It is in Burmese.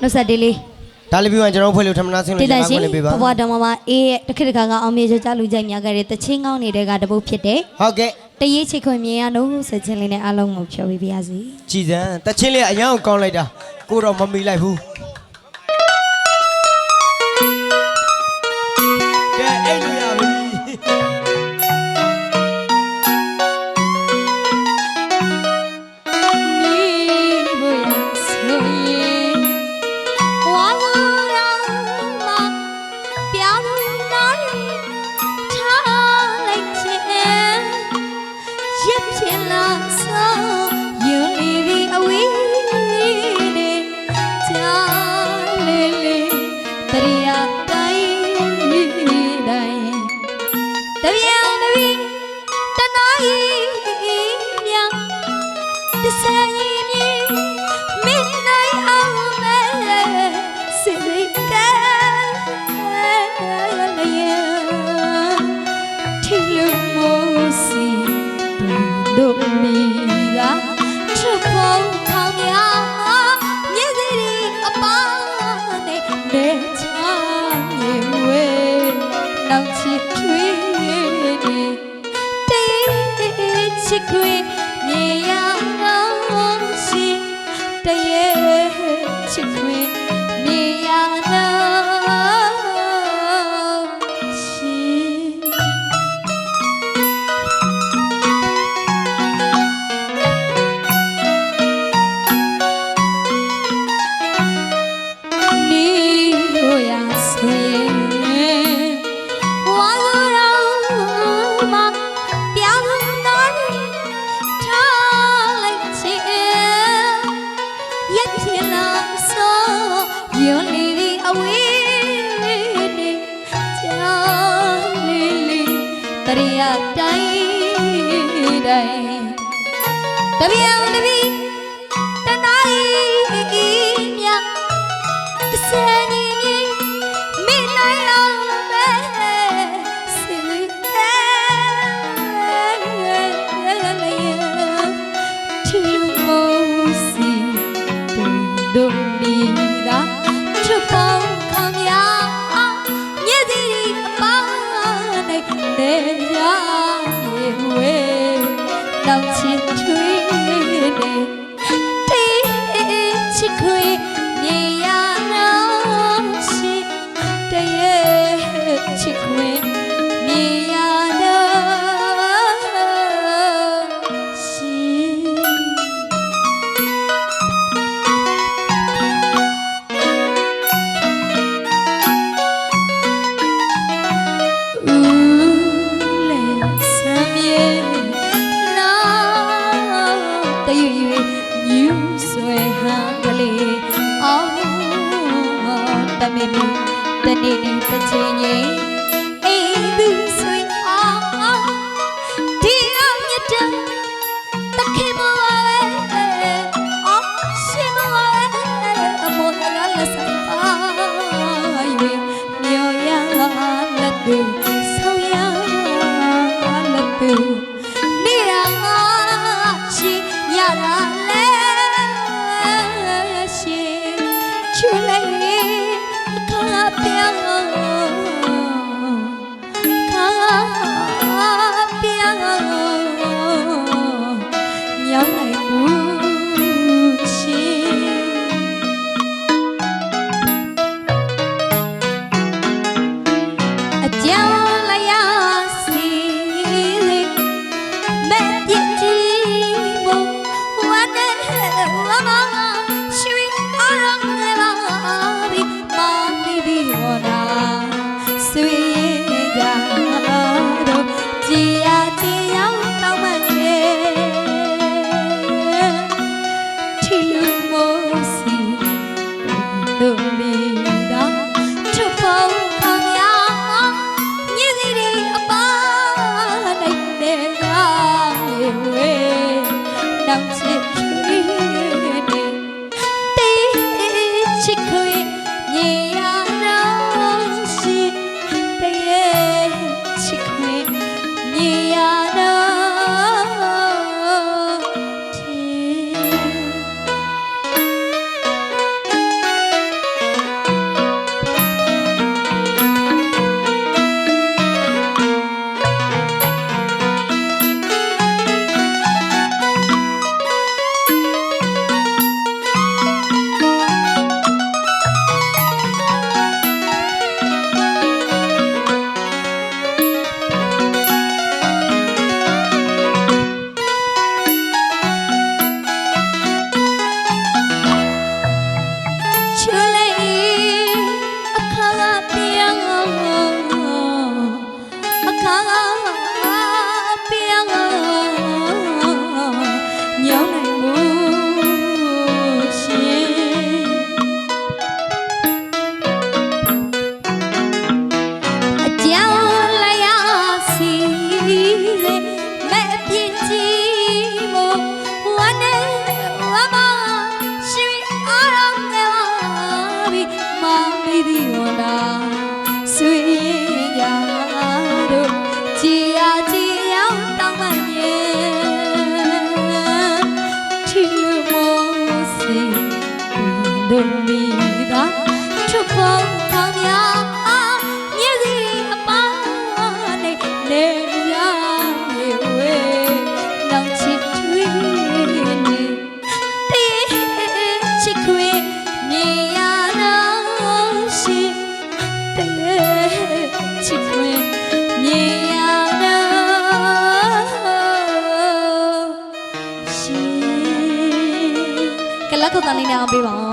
နှုတ်ဆက်တေးလေးဒါလည်းပြီးမှကျွန်တော်တို့ဖွဲ့လို့ထမနာဆင်းလို့တည်တကျွန်န်တော်ရှင်ခွင့်လေးပေးပါဘဘတော်မမအေးရဲ့တစ်ခါတစ်ခါကအောင်မြေချကြလူကြိုက်များခဲ့တဲ့တချင်းကောင်းနေတဲ့ကတပုတ်ဖြစ်တဲ့ဟုတ်ကဲ့တရေးချစ်ခွင့်မြင်ရလို့ဆက်ချင်းလေးနဲ့အားလုံးကိုဖြောပေးပါရစေကြည်စံတချင်းလေးအရန်ကိုကောင်းလိုက်တာကိုတော့မမီလိုက်ဘူး တပြောင်တပြေးတနာဤမြောင်တဆန်ဤမြေမင်းနိုင်အောင်မဲစိတ်ကဲလေထီလုံးမစီတို့မီ ချ ရတိုင်းတိုင်းတပီအောင်တပီတနာရီမြတ်တစ်ဆယ် ဆွဲဟန်ကလေးအောင်မတမင်တနေ့ဒီတစ်ချိန်ကြီး မြေ တို့မိသာချုပ်ဖို့ကောင်းများမျက်စိအပါနဲ့နေရမြေဝဲနောင်ချစ်ထွေးနေတဲ့ချစ်ခွေမြေရတော့ရှိတဲ့ချစ်ခွေမြေရတော့ရှိကလကတန်လေးနဲ့အောင်ပေးပါဦး